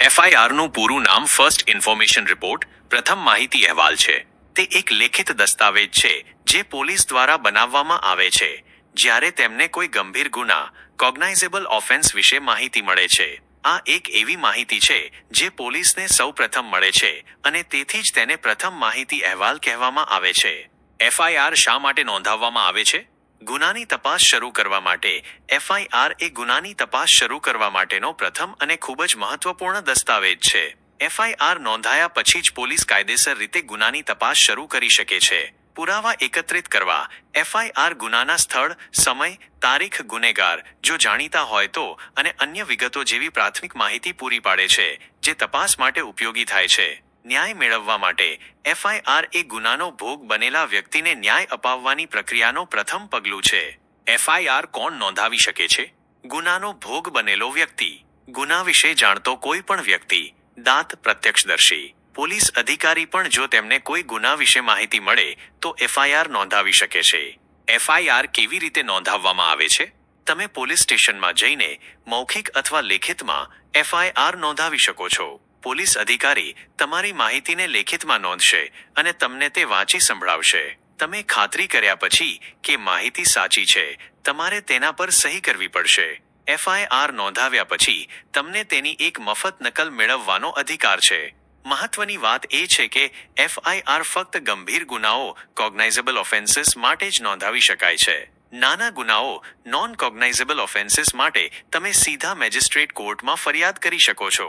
એફઆઈઆરનું પૂરું નામ first information report પ્રથમ માહિતી અહેવાલ છે. તે એક લેખિત દસ્તાવેજ છે, જે પોલીસ દ્વારા બનાવવામાં આવે છે. જ્યારે તેમને કોઈ ગંભીર ગુના કોગ્નાઇઝેબલ ઓફેન્સ વિશે માહિતી મળે છે. આ એક એવી માહિતી છે, જે પોલીસને સૌ પ્રથમ મળે છે અને તેથી જ તેને પ્રથમ માહિતી અહેવાલ કહેવામાં આવે છે. એફઆઈઆર શા માટે નોંધાવવામાં આવે છે? ગુનાની તપાસ શરૂ કરવા માટે એફઆઈઆર એ ગુનાની તપાસ શરૂ કરવા માટેનો પ્રથમ અને ખૂબ જ મહત્વપૂર્ણ દસ્તાવેજ છે. એફઆઈઆર નોંધાયા પછી જ પોલીસ કાયદેસર રીતે ગુનાની તપાસ શરૂ કરી શકે છે. પુરાવા એકત્રિત કરવા એફઆઈઆર ગુનાના સ્થળ, સમય, તારીખ, ગુનેગાર, જો જાણીતા હોય તો અને અન્ય વિગતો જેવી પ્રાથમિક માહિતી પૂરી પાડે છે, જે તપાસ માટે ઉપયોગી થાય છે. ન્યાય મેળવવા માટે એફઆઈઆર એ ગુનાનો ભોગ બનેલા વ્યક્તિને ન્યાય અપાવવાની પ્રક્રિયાનો પ્રથમ પગલું છે. એફઆઈઆર કોણ નોંધાવી શકે છે? ગુનાનો ભોગ બનેલો વ્યક્તિ. ગુના વિશે જાણતો કોઈ પણ વ્યક્તિ. દાંત પ્રત્યક્ષદર્શી. પોલીસ અધિકારી પણ જો તેમને કોઈ ગુના વિશે માહિતી મળે, તો એફઆઈઆર નોંધાવી શકે છે. એફઆઈઆર કેવી રીતે નોંધાવવામાં આવે છે? તમે પોલીસ સ્ટેશનમાં જઈને, મૌખિક અથવા લેખિતમાં એફઆઈઆર નોંધાવી શકો છો. પોલીસ અધિકારી તમારી માહિતીને લેખિતમાં નોંધશે અને તમને તે વાંચી સંભળાવશે. તમે ખાતરી કર્યા પછી કે માહિતી સાચી છે, તમારે તેના પર સહી કરવી પડશે. એફઆઈઆર નોંધાવ્યા પછી તમને તેની એક મફત નકલ મેળવવાનો અધિકાર છે. મહત્વની વાત એ છે કે એફઆઈઆર ફક્ત ગંભીર ગુનાઓ, કોગ્નાઇઝેબલ ઓફેન્સીસ માટે જ નોંધાવી શકાય છે. નાના ગુનાઓ, નોન કોગ્નાઇઝેબલ ઓફેન્સીસ માટે તમે સીધા મેજિસ્ટ્રેટ કોર્ટમાં ફરિયાદ કરી શકો છો.